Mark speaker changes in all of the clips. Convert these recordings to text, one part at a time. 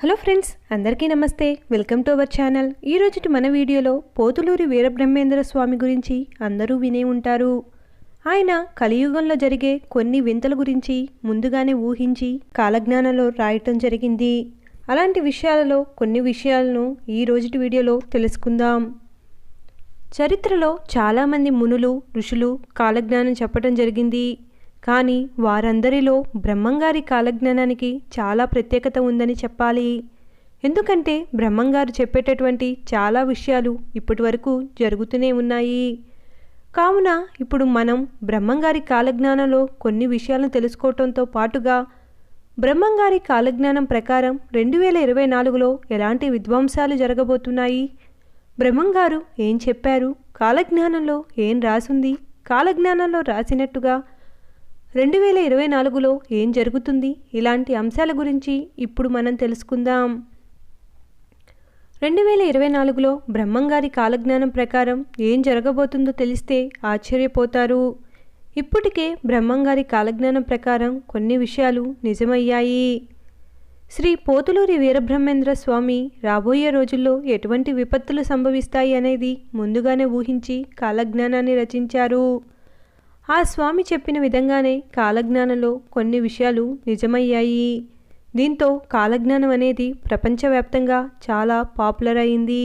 Speaker 1: Hello friends అందరికీ నమస్తే. Welcome to our channel. ఈరోజుటి మన వీడియోలో పోతులూరి వీరబ్రహ్మేంద్ర స్వామి గురించి అందరూ వినే ఉంటారు. ఆయన కలియుగంలో జరిగే కొన్ని వింతల గురించి ముందుగానే ఊహించి కాలజ్ఞానంలో రాయటం జరిగింది. అలాంటి విషయాలలో కొన్ని విషయాలను ఈ రోజుటి వీడియోలో తెలుసుకుందాం. చరిత్రలో చాలామంది మునులు ఋషులు కాలజ్ఞానం చెప్పడం జరిగింది. కానీ వారందరిలో బ్రహ్మంగారి కాలజ్ఞానానికి చాలా ప్రత్యేకత ఉందని చెప్పాలి. ఎందుకంటే బ్రహ్మంగారు చెప్పేటటువంటి చాలా విషయాలు ఇప్పటి వరకు జరుగుతూనే ఉన్నాయి. కావున ఇప్పుడు మనం బ్రహ్మంగారి కాలజ్ఞానంలో కొన్ని విషయాలను తెలుసుకోవటంతో పాటుగా బ్రహ్మంగారి కాలజ్ఞానం ప్రకారం రెండు వేల ఇరవై నాలుగులో ఎలాంటి విధ్వంసాలు జరగబోతున్నాయి? బ్రహ్మంగారు ఏం చెప్పారు? కాలజ్ఞానంలో ఏం రాసుంది? కాలజ్ఞానంలో రాసినట్టుగా రెండు వేల ఇరవై నాలుగులో ఏం జరుగుతుంది? ఇలాంటి అంశాల గురించి ఇప్పుడు మనం తెలుసుకుందాం. రెండు వేల ఇరవై నాలుగులో బ్రహ్మంగారి కాలజ్ఞానం ప్రకారం ఏం జరగబోతుందో తెలిస్తే ఆశ్చర్యపోతారు. ఇప్పటికే బ్రహ్మంగారి కాలజ్ఞానం ప్రకారం కొన్ని విషయాలు నిజమయ్యాయి. శ్రీ పోతులూరి వీరబ్రహ్మేంద్ర స్వామి రాబోయే రోజుల్లో ఎటువంటి విపత్తులు సంభవిస్తాయి అనేది ముందుగానే ఊహించి కాలజ్ఞానాన్ని రచించారు. ఆ స్వామి చెప్పిన విధంగానే కాలజ్ఞానంలో కొన్ని విషయాలు నిజమయ్యాయి. దీంతో కాలజ్ఞానం అనేది ప్రపంచవ్యాప్తంగా చాలా పాపులర్ అయింది.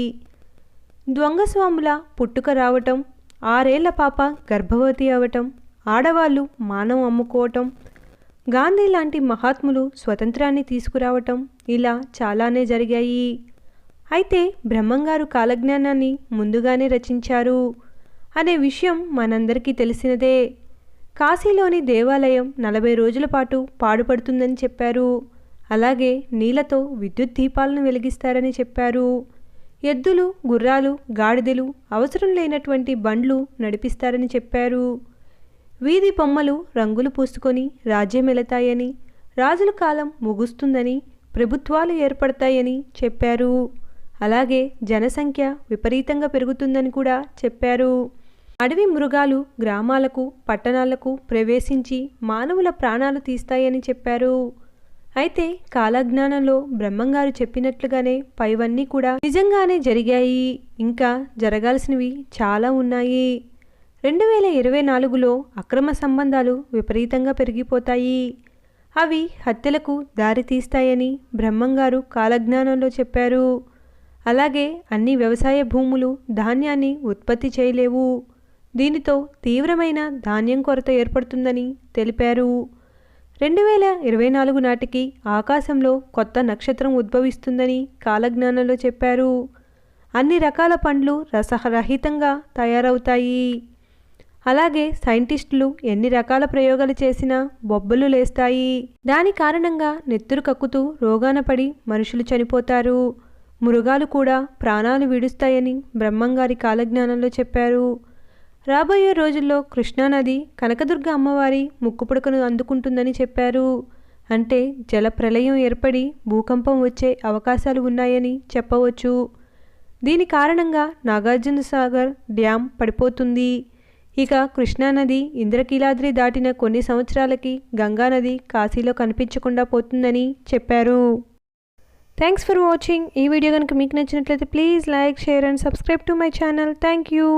Speaker 1: దొంగస్వాముల పుట్టుక రావటం ఆరేళ్ళ పాప గర్భవతి అవటం ఆడవాళ్ళు మానవం అమ్ముకోవటం గాంధీ లాంటి మహాత్ములు స్వతంత్రాన్ని తీసుకురావటం ఇలా చాలానే జరిగాయి. అయితే బ్రహ్మంగారు కాలజ్ఞానాన్ని ముందుగానే రచించారు. అనే విషయం మనందరికీ తెలిసినదే. కాశీలోని దేవాలయం నలభై రోజుల పాటు పాడుపడుతుందని చెప్పారు. అలాగే నీళ్ళతో విద్యుత్ దీపాలను వెలిగిస్తారని చెప్పారు. ఎద్దులు గుర్రాలు గాడిదలు అవసరం లేనటువంటి బండ్లు నడిపిస్తారని చెప్పారు. వీధి బొమ్మలు రంగులు పూసుకొని రాజ్యం వెళతాయని రాజుల కాలం ముగుస్తుందని ప్రభుత్వాలు ఏర్పడతాయని చెప్పారు. అలాగే జనసంఖ్య విపరీతంగా పెరుగుతుందని కూడా చెప్పారు. అడవి మృగాలు గ్రామాలకు పట్టణాలకు ప్రవేశించి మానవుల ప్రాణాలు తీస్తాయని చెప్పారు. అయితే కాలజ్ఞానంలో బ్రహ్మంగారు చెప్పినట్లుగానే పైవన్నీ కూడా నిజంగానే జరిగాయి. ఇంకా జరగాల్సినవి చాలా ఉన్నాయి. రెండు వేల ఇరవై నాలుగులో అక్రమ సంబంధాలు విపరీతంగా పెరిగిపోతాయి. అవి హత్యలకు దారితీస్తాయని బ్రహ్మంగారు కాలజ్ఞానంలో చెప్పారు. అలాగే అన్ని వ్యవసాయ భూములు ధాన్యాన్ని ఉత్పత్తి చేయలేవు. దీనితో తీవ్రమైన ధాన్యం కొరత ఏర్పడుతుందని తెలిపారు. రెండు వేల ఇరవై నాలుగు నాటికి ఆకాశంలో కొత్త నక్షత్రం ఉద్భవిస్తుందని కాలజ్ఞానంలో చెప్పారు. అన్ని రకాల పండ్లు రసరహితంగా తయారవుతాయి. అలాగే సైంటిస్టులు ఎన్ని రకాల ప్రయోగాలు చేసినా బొబ్బలు లేస్తాయి. దాని కారణంగా నెత్తురు కక్కుతూ రోగాన పడి మనుషులు చనిపోతారు. మృగాలు కూడా ప్రాణాలు విడుస్తాయని బ్రహ్మంగారి కాలజ్ఞానంలో చెప్పారు. రాబోయే రోజుల్లో కృష్ణానది కనకదుర్గ అమ్మవారి ముక్కుపుడకను అందుకుంటుందని చెప్పారు. అంటే జల ప్రళయం ఏర్పడి భూకంపం వచ్చే అవకాశాలు ఉన్నాయని చెప్పవచ్చు. దీని కారణంగా నాగార్జున సాగర్ డ్యామ్ పడిపోతుంది. ఇక కృష్ణానది ఇంద్రకీలాద్రి దాటిన కొన్ని సంవత్సరాలకి గంగానది కాశీలో కనిపించకుండా పోతుందని చెప్పారు. థ్యాంక్స్ ఫర్ వాచింగ్ ఈ వీడియో కనుక మీకు నచ్చినట్లయితే please like share and subscribe to my channel thank you